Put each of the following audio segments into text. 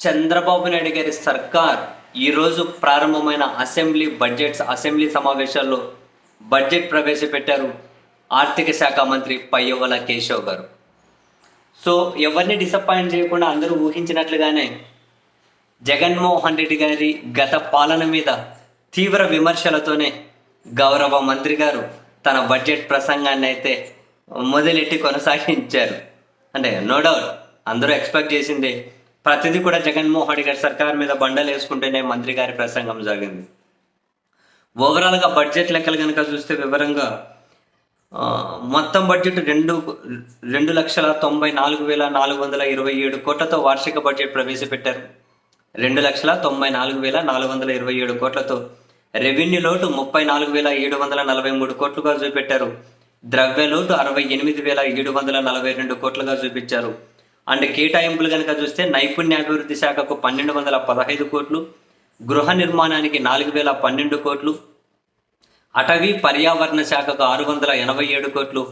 చంద్రబాబు నాయుడు గారి సర్కార్ ఈరోజు ప్రారంభమైన అసెంబ్లీ బడ్జెట్స్ అసెంబ్లీ సమావేశాల్లో బడ్జెట్ ప్రవేశపెట్టారు ఆర్థిక శాఖ మంత్రి పయ్యవల కేశవ్ గారు. సో ఎవరిని డిసప్పాయింట్ చేయకుండా అందరూ ఊహించినట్లుగానే జగన్మోహన్ రెడ్డి గారి గత పాలన మీద తీవ్ర విమర్శలతోనే గౌరవ మంత్రి గారు తన బడ్జెట్ ప్రసంగాన్ని అయితే మొదలెట్టి కొనసాగించారు. అంటే నో డౌట్ అందరూ ఎక్స్పెక్ట్ చేసిందే ప్రతిదీ కూడా జగన్మోహన్ రెడ్డి గారి సర్కార్ మీద బండలు వేసుకుంటేనే మంత్రి గారి ప్రసంగం జరిగింది. ఓవరాల్గా బడ్జెట్ లెక్కలు కనుక చూస్తే వివరంగా మొత్తం బడ్జెట్ రెండు రెండు లక్షల తొంభై నాలుగు వేల నాలుగు వందల ఇరవై ఏడు కోట్లతో వార్షిక బడ్జెట్ ప్రవేశపెట్టారు. రెండు లక్షల తొంభై నాలుగు వేల నాలుగు వందల ఇరవై ఏడు కోట్లతో రెవెన్యూ లోటు ముప్పై నాలుగు వేల ఏడు వందల నలభై మూడు కోట్లుగా చూపెట్టారు. ద్రవ్య లోటు అరవై ఎనిమిది వేల ఏడు వందల నలభై రెండు కోట్లుగా చూపించారు. అండ్ కేటాయింపులు కనుక చూస్తే నైపుణ్యాభివృద్ధి శాఖకు పన్నెండు వందల పదహైదు కోట్లు గృహ నిర్మాణానికి నాలుగు వేల పన్నెండు కోట్లు అటవీ పర్యావరణ శాఖకు ఆరు వందల ఎనభై ఏడు కోట్లు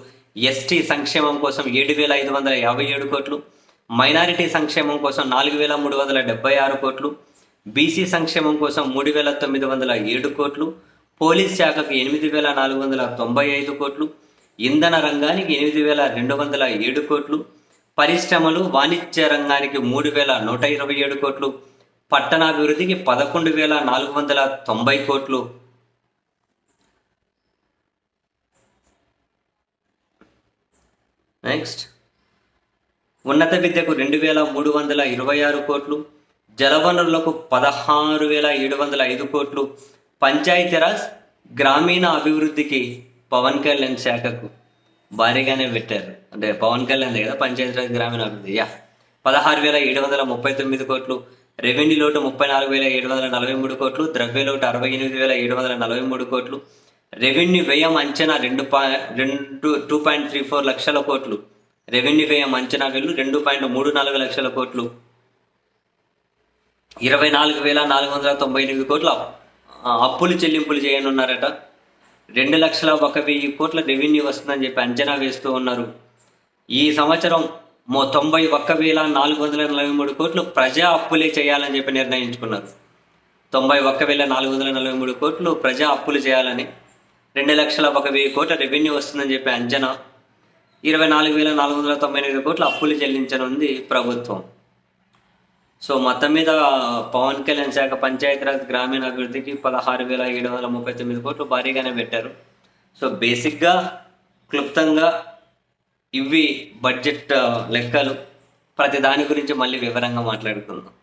ఎస్టీ సంక్షేమం కోసం ఏడు వేల ఐదు వందల యాభై ఏడు కోట్లు మైనారిటీ సంక్షేమం కోసం నాలుగు వేల మూడు వందల డెబ్బై ఆరు కోట్లు బీసీ సంక్షేమం కోసం మూడు వేల తొమ్మిది వందల ఏడు కోట్లు పోలీస్ శాఖకు ఎనిమిది వేల నాలుగు వందల తొంభై ఐదు కోట్లు ఇంధన రంగానికి ఎనిమిది వేల రెండు వందల ఏడు కోట్లు పరిశ్రమలు వాణిజ్య రంగానికి మూడు వేల నూట ఇరవై ఏడు కోట్లు పట్టణాభివృద్ధికి పదకొండు వేల నాలుగు వందల తొంభై కోట్లు. నెక్స్ట్ ఉన్నత విద్యకు రెండు వేల మూడు వందల ఇరవై ఆరు కోట్లు జలవనరులకు పదహారు వేల ఏడు వందల ఐదు కోట్లు. పంచాయతీరాజ్ గ్రామీణ అభివృద్ధికి పవన్ కళ్యాణ్ శాఖకు. భారీగానే పెట్టారు. అంటే పవన్ కళ్యాణ్ కదా పంచాయతీరాజ్ గ్రామీణ అభివృద్ధి. యా. పదహారు వేల ఏడు వందల ముప్పై తొమ్మిది కోట్లు రెవెన్యూ లోటు ముప్పై నాలుగు వేల ఏడు వందల నలభై మూడు కోట్లు ద్రవ్య లోటు అరవై ఎనిమిది వేల ఏడు వందల నలభై మూడు కోట్లు రెవెన్యూ వ్యయం అంచనా రెండు పా రెండు టూ పాయింట్ త్రీ ఫోర్ లక్షల కోట్లు రెవెన్యూ వ్యయం అంచనా వెళ్ళు రెండు పాయింట్ మూడు నాలుగు లక్షల కోట్లు ఇరవై నాలుగు వేల నాలుగు వందల తొంభై ఎనిమిది కోట్లు అప్పులు చెల్లింపులు చేయనున్నారట. రెండు లక్షల ఒక వెయ్యి కోట్ల రెవెన్యూ వస్తుందని చెప్పి అంచనా వేస్తూ ఉన్నారు. ఈ సంవత్సరం మో తొంభై ఒక్క వేల నాలుగు వందల నలభై మూడు కోట్లు ప్రజా అప్పులే చేయాలని చెప్పి నిర్ణయించుకున్నారు. తొంభై ఒక్క వేల నాలుగు వందల నలభై మూడు కోట్లు ప్రజా అప్పులు చేయాలని రెండు లక్షల ఒక వెయ్యి కోట్ల రెవెన్యూ వస్తుందని చెప్పి అంచనా. ఇరవై నాలుగు వేల నాలుగు వందల తొంభై ఎనిమిది కోట్లు అప్పులు చెల్లించనుంది ప్రభుత్వం. సో మొత్తం మీద పవన్ కళ్యాణ్ శాఖ పంచాయతీరాజ్ గ్రామీణ అభివృద్ధికి పదహారు వేల ఏడు వందల ముప్పై తొమ్మిది కోట్లు భారీగానే పెట్టారు. సో బేసిక్గా క్లుప్తంగా ఇవి బడ్జెట్ లెక్కలు. ప్రతి దాని గురించి మళ్ళీ వివరంగా మాట్లాడుకుందాం.